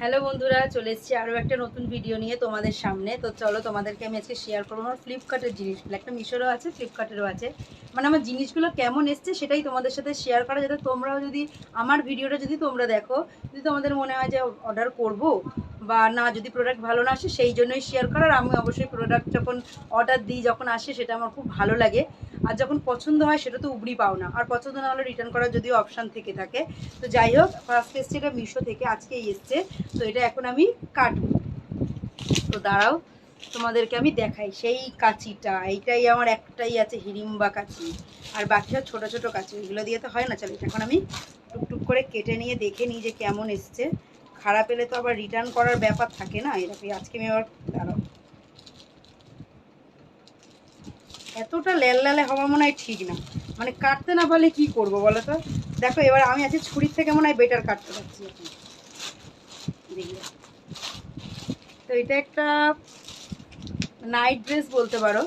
Hello বন্ধুরা, চলে এসেছি আরও একটা নতুন ভিডিও নিয়ে তোমাদের সামনে। তো চলো তোমাদেরকে আমি আজকে শেয়ার করব আমার ফ্লিপকার্টের জিনিসগুলো। একটা মিশোরও আছে ফ্লিপকার্টেরও আছে। মানে আমার জিনিসগুলো কেমন এসছে সেটাই তোমাদের সাথে শেয়ার করা, যাতে তোমরাও যদি, আমার ভিডিওটা যদি তোমরা দেখো, যদি তোমাদের মনে হয় যে অর্ডার করব বা না যদি প্রোডাক্ট ভালো না আসে, সেই জন্যই শেয়ার করার। আমি অবশ্যই প্রোডাক্ট যখন অর্ডার দিই, যখন আসে, সেটা আমার খুব ভালো লাগে। আর যখন পছন্দ হয়, সেটা তো উবড়ি পাও না। আর পছন্দ না হলে রিটার্ন করার যদিও অপশান থেকে থাকে। তো যাই হোক ফার্স্ট এসছে এটা মিশো থেকে আজকেই এসছে। তো এটা এখন আমি কাটবো। তো দাঁড়াও, তোমাদেরকে আমি দেখাই। সেই কাঁচিটা, এইটাই আমার একটাই আছে হিড়িম্বা কাঁচি। আর বাকি সব ছোটো ছোটো কাঁচি। এগুলো দিয়ে তো হয় না, চলো এখন আমি টুকটুক করে কেটে নিয়ে দেখে নিই যে কেমন এসছে। খারাপ এলে তো আবার রিটার্ন করার ব্যাপার থাকে না, এরকম আজকে আমি আবার দাঁড়াও। এতটা লেল লালে হওয়া মনে হয় ঠিক না। মানে কাটতে না পারলে কি করব বলো তো? দেখো, এবার আমি আজকে ছুরির থেকে মনে হয় বেটার কাটতে পারছি। তো এটা একটা নাইট ড্রেস বলতে পারো।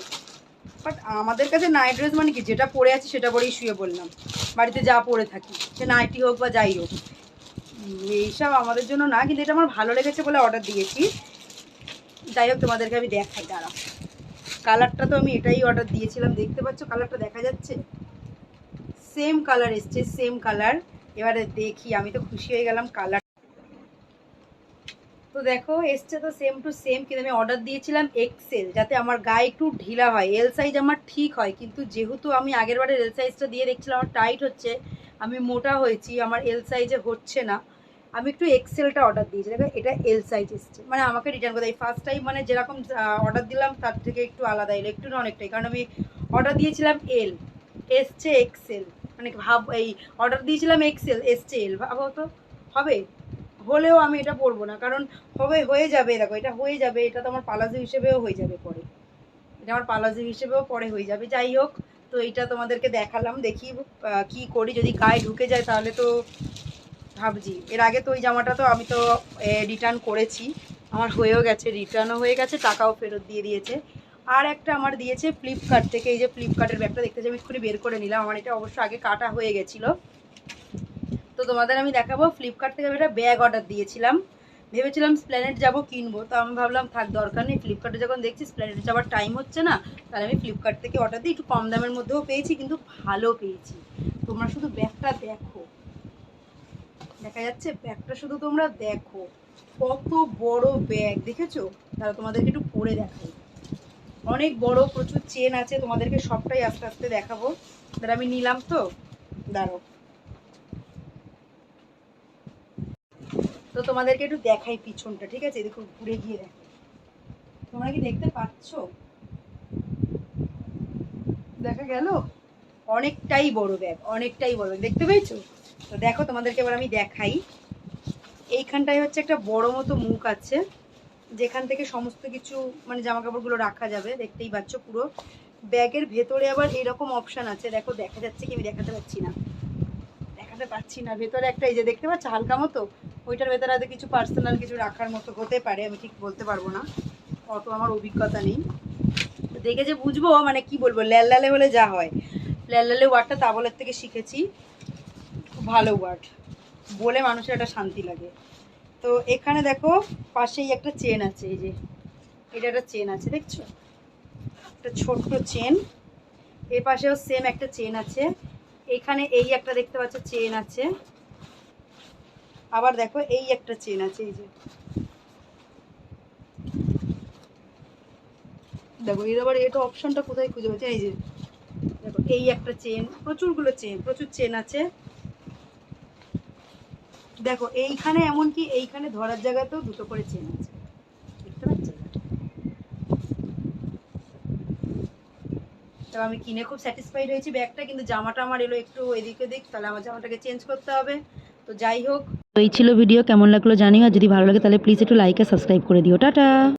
বাট আমাদের কাছে নাইট ড্রেস মানে কি? যেটা পরে আছি সেটা পরেই শুয়ে বললাম বাড়িতে যা পরে থাকি। সে নাইটি হোক বা যাই হোক। এইসব আমাদের জন্য না, কিন্তু এটা আমার ভালো লেগেছে বলে অর্ডার দিয়েছি। যাই হোক, তোমাদেরকে আমি দেখাই দাঁড়া কালারটা তো আমি এটাই অর্ডার দিয়েছিলাম, দেখতে পাচ্ছ? কালারটা দেখা যাচ্ছে? সেম কালার এসছে সেম কালার এবারে দেখি, আমি তো খুশি হয়ে গেলাম কালার তো দেখো, এসছে তো সেম টু সেম কিন্তু আমি অর্ডার দিয়েছিলাম এক্সেল যাতে আমার গায়ে একটু ঢিলা হয়। এল সাইজ আমার ঠিক হয়, কিন্তু যেহেতু আমি আগের বারে এল সাইজটা দিয়ে দেখছিলাম, আমার টাইট হচ্ছে, আমি মোটা হয়েছি, আমার এল সাইজে হচ্ছে না। আমি একটু এক্সেলটা অর্ডার দিয়েছি। দেখো, এটা এল সাইজ এসছে। মানে আমাকে রিটার্ন করতে ফার্স্ট টাইম মানে যেরকম অর্ডার দিলাম, তার থেকে একটু আলাদা এলো একটু না অনেকটাই। কারণ আমি অর্ডার দিয়েছিলাম এল এসছে এক্সেল মানে ভাব, এই অর্ডার দিয়েছিলাম এক্সেল এসছে এল ভাবো তো হবে। হলেও আমি এটা পরবো না। কারণ হবে, হয়ে যাবে, দেখো, এটা হয়ে যাবে, এটা তো আমার পালাজো হিসেবেও হয়ে যাবে পরে। এটা আমার পালাজো হিসেবেও পরে হয়ে যাবে। যাই হোক, তো এটা তোমাদেরকে দেখালাম, দেখি কি করি। যদি গায়ে ঢুকে যায়, তাহলে তো ভাবছি। এর আগে তো ওই জামাটা তো আমি তো রিটার্ন করেছি। আমার হয়েও গেছে রিটার্নও হয়ে গেছে, টাকাও ফেরত দিয়ে দিয়েছে। আর একটা আমার দিয়েছে ফ্লিপকার্ট থেকে, এই যে ফ্লিপকার্টের ব্যাগটা দেখতে আমি এক্ষুনি বের করে নিলাম। আমার এটা অবশ্য আগে কাটা হয়ে গেছিল। তো তোমাদের আমি দেখাবো ফ্লিপকার্ট থেকে আমি একটা ব্যাগ অর্ডার দিয়েছিলাম। ভেবেছিলাম স্প্ল্যানেট যাব কিনবো, তো আমি ভাবলাম, থাক, দরকার নেই। ফ্লিপকার্টে যখন দেখছি স্প্ল্যানেট যাওয়ার টাইম হচ্ছে না, তাহলে আমি ফ্লিপকার্ট থেকে অর্ডার দিই। একটু কম দামের মধ্যেও পেয়েছি, কিন্তু ভালো পেয়েছি। তোমরা শুধু ব্যাগটা দেখো। দেখা যাচ্ছে ব্যাগটা শুধু তোমরা দেখো। কত বড় ব্যাগ, দেখেছ? তাহলে তোমাদেরকে একটু পরে দেখাই। অনেক বড়, প্রচুর চেন আছে, তোমাদেরকে সবটাই আস্তে আস্তে দেখাবো। তাহলে আমি নিলাম তো। দাঁড়ো তো তোমাদেরকে একটু দেখাই পিছনটা, ঠিক আছে? দেখো ঘুরে গিয়ে দেখো তোমরা কি দেখতে পাচ্ছ? দেখা গেল? অনেকটাই বড় ব্যাগ, অনেকটাই বড় ব্যাগ। দেখতে পেয়েছ? তো দেখো, তোমাদেরকে এবার আমি দেখাই। এইখানটায় হচ্ছে একটা বড় মতো মুখ আছে, যেখান থেকে সমস্ত কিছু মানে জামা কাপড়গুলো রাখা যাবে, দেখতেই পাচ্ছ পুরো। ব্যাগের ভেতরে আবার এরকম অপশান আছে, দেখো, দেখা যাচ্ছে কি আমি দেখাতে পাচ্ছি না। দেখাতে পাচ্ছি না, ভেতরে একটা এই যে দেখতে পাচ্ছ, হালকা মতো? ওইটার ভেতরে হয়তো কিছু পার্সোনাল কিছু রাখার মতো হতে পারে, আমি ঠিক বলতে পারব না। অত আমার অভিজ্ঞতা নেই। দেখে যে বুঝব মানে কি বলব ল্যালালে হলে যা হয়। ল্যালালে ওয়ার্ডটা তাবলের থেকে শিখেছি। ভালো ওয়ার্ড বলে মানুষের একটা শান্তি লাগে। তো এখানে দেখো পাশেই একটা চেন আছে, এই যে। এটা একটা চেন আছে, দেখছ? একটা ছোট্ট চেন এর পাশেও সেম একটা চেন আছে। এখানে এই একটা দেখতে পাচ্ছ চেন আছে। আবার দেখো এই একটা চেন আছে, এই যে। দেখো, এর আবার এটা অপশনটা কোথায় খুঁজে পাচ্ছি? এই যে, দেখো, এই একটা চেন প্রচুরগুলো চেন প্রচুর চেন আছে। দেখো, এইখানে এমনকি এইখানে ধরার জায়গাতেও দুটো করে চেন আছে। দেখতে পাচ্ছ তো আমি কিনে খুব স্যাটিসফাইড হয়েছি ব্যাগটা, কিন্তু জামাটা আমার এলো একটু এদিকে দিক তাহলে আমার জামাটাকে চেঞ্জ করতে হবে। তো যাই হোক। এই ছিল ভিডিও, কেমন লাগল জানিও, আর যদি ভালো লাগে তাহলে প্লিজ একটু লাইক আর সাবস্ক্রাইব করে দিও। টাটা!